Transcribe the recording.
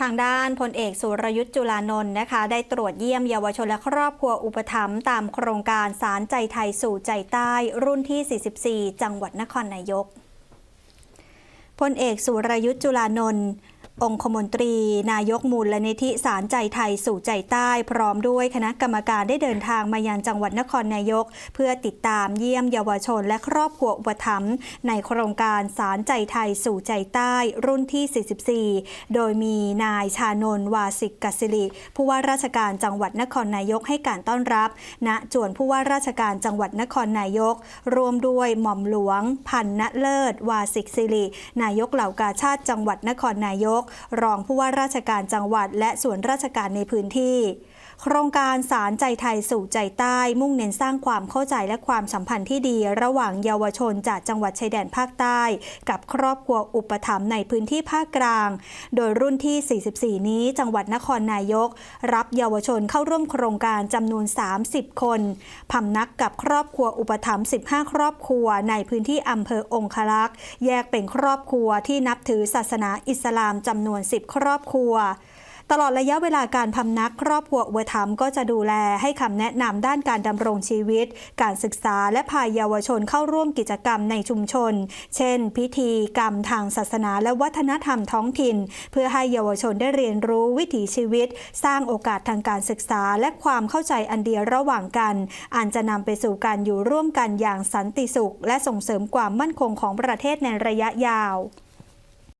ทางด้านพลเอกสุรยุทธ์จุลานนท์นะคะ ได้ตรวจเยี่ยมเยาวชนและครอบครัวอุปถัมภ์ตามโครงการสารใจไทยสู่ใจใต้รุ่นที่ 44 จังหวัดนครนายกพลเอกสุรยุทธ์จุลานนท์ องคมนตรี นายกมูลลนิธิสารใจไทยสู่ใจใต้ พร้อมด้วยคณะกรรมการได้เดินทางมายังจังหวัดนครนายก เพื่อติดตามเยี่ยมเยาวชนและครอบครัวอุปถัมภ์ในโครงการสารใจไทยสู่ใจใต้ รุ่นที่ 44 โดยมีนายชานนวาสิกกสิริผู้ว่าราชการจังหวัดนครนายกให้การต้อนรับ ณจวนผู้ว่าราชการจังหวัดนครนายก รวมด้วยหม่อมหลวง พันณเลิศ วาสิกสิรินายกเหล่ากาชาติจังหวัดนครนายกก รองผู้ว่าราชการจังหวัด และส่วนราชการในพื้นที่ โครงการสารใจไทยสู่ใจใต้ มุ่งเน้นสร้างความเข้าใจและความสัมพันธ์ที่ดี ระหว่างเยาวชนจากจังหวัดชายแดนภาคใต้ กับครอบครัวอุปถัมภ์ในพื้นที่ภาคกลาง โดยรุ่นที่ 44 นี้จังหวัดนครนายก รับเยาวชนเข้าร่วมโครงการจำนวน 30 คนพำนักกับครอบครัวอุปถัมภ์15 ครอบครัว ในพื้นที่อำเภอองคลักษ์แยกเป็นครอบครัวที่นับถือศาสนาอิสลามจำนวน 10 ครอบครัว ตลอดระยะเวลาการพำนักครอบครัวอุปถัมภ์ก็จะดูแลให้คำแนะนำด้านการดำรงชีวิต การศึกษาและพาเยาวชนเข้าร่วมกิจกรรมในชุมชน เช่น พิธีกรรมทางศาสนาและวัฒนธรรมท้องถิ่น เพื่อให้เยาวชนได้เรียนรู้วิถีชีวิต สร้างโอกาสทางการศึกษาและความเข้าใจอันเดียวระหว่างกันอันจะนำไปสู่การอยู่ร่วมกันอย่างสันติสุข และส่งเสริมความมั่นคงของประเทศในระยะยาว